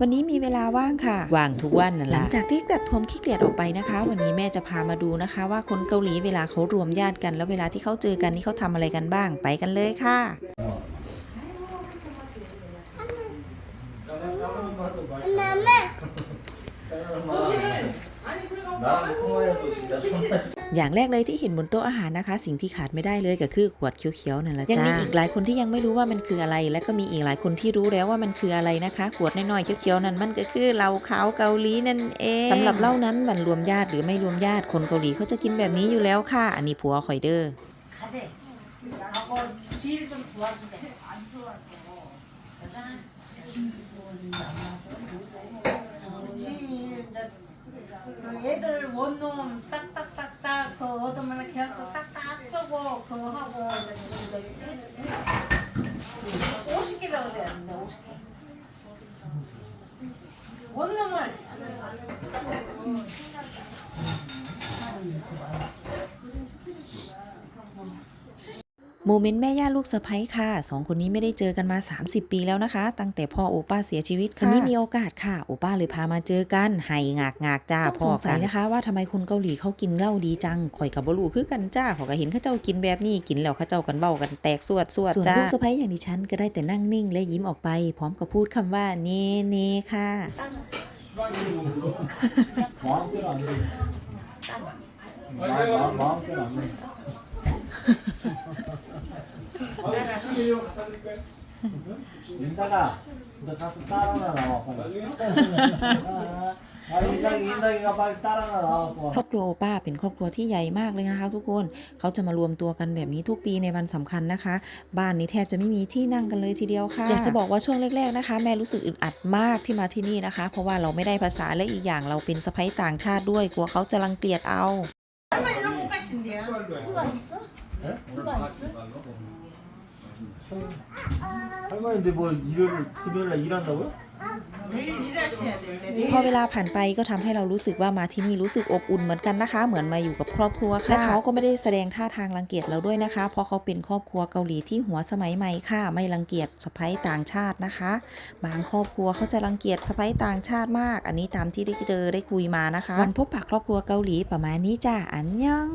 วันนี้มีเวลาว่างค่ะ ว่างทุกวันนั่นแหละหลังจากที่ตัดทมขี้เกียจออกไปนะคะ วันนี้แม่จะพามาดูนะคะ ว่าคนเกาหลีเวลาเขารวมญาติกัน แล้วเวลาที่เขาเจอกันนี่เขาทำอะไรกันบ้างไปกันเลยค่ะ 나랑 통화해도 진짜 손 อย่างแรกเลยที่เห็นบนโต๊ะอาหารนะคะ สิ่งที่ขาดไม่ได้เลยก็คือขวดเขียวๆนั่นแหละจ้ายังมีอีกหลายคนที่ยังไม่รู้ว่ามันคืออะไร และก็มีอีกหลายคนที่รู้แล้วว่ามันคืออะไรนะคะ ขวดน้อยๆเขียวๆนั่นมันก็คือเหล้าขาวเกาหลีนั่นเองสำหรับเหล้านั้นมันรวมญาติหรือไม่รวมญาติคนเกาหลีเขาจะกินแบบนี้อยู่แล้วค่ะ อันนี้ผัวคอยเดอร์ 가재. 하고 지를 좀 도와주대. 안 도와줘. 그러잖 원룸 딱딱딱딱 그 얻으면 계약서 딱딱 쓰고 그거 하고 이제 50개라고 돼야 된다. 50개. 원룸을 โมเมนต์แม่ย่าลูกสะใภ้ค่ะสองคนนี้ไม่ได้เจอกันมา 30 ปีแล้วนะคะ ตั้งแต่พ่อโอป้าเสียชีวิตค่ะวันนี้มีโอกาสค่ะ โอป้าเลยพามาเจอกันไห้งากงากจ้าพ่อสงสัยนะคะ ว่าทำไมคนเกาหลีเขากินเหล้าดีจังข่อยกับบลูคือกันจ้าขอยก็เห็นเข้าเจ้ากินแบบนี้กินแล้วเข้าเจ้ากันเบ้ากันแตกสวดสวดจ้าส่วนลูกสะใภ้อย่างดิฉันก็ได้แต่นั่งนิ่ง และยิ้มออกไป พร้อมกับพูดคำว่าเนเนค่ะ 인다가 너 가서 따라나 나와 빨리. 아 인다기 인다기가 빨리 따라나 나와 ครอบครัวโอป้าเป็นครอบครัวที่ใหญ่มากเลยนะคะ ทุกคนเขาจะมารวมตัวกันแบบนี้ทุกปีในวันสำคัญนะคะ บ้านนี้แทบจะไม่มีที่นั่งกันเลยทีเดียวค่ะ อยากจะบอกว่าช่วงแรกๆนะคะ แม่รู้สึกอึดอัดมากที่มาที่นี่นะคะ เพราะว่าเราไม่ได้ภาษาและอีกอย่างเราเป็นสะใภ้ต่างชาติด้วยกลัวเขาจะรังเกียจเอา 이런 못 가신대요. 누가 있어? 누가 있어? 할머니인데 뭐 일요일 금요일날 일한다고요? 내일 일하셔야 돼. 내일. พอเวลาผ่านไปก็ทำให้เรารู้สึกว่ามาที่นี่รู้สึกอบอุ่นเหมือนกันนะคะ เหมือนมาอยู่กับครอบครัวค่ะและเขาก็ไม่ได้แสดงท่าทางรังเกียจเราด้วยนะคะ เพราะเขาเป็นครอบครัวเกาหลีที่หัวสมัยใหม่ค่ะ ไม่รังเกียจสะใภ้ต่างชาตินะคะ บางครอบครัวเขาจะรังเกียจสะใภ้ต่างชาติมาก อันนี้ตามที่ได้เจอได้คุยมานะคะวันพบปะครอบครัวเกาหลีประมาณนี้จ้าอันยัง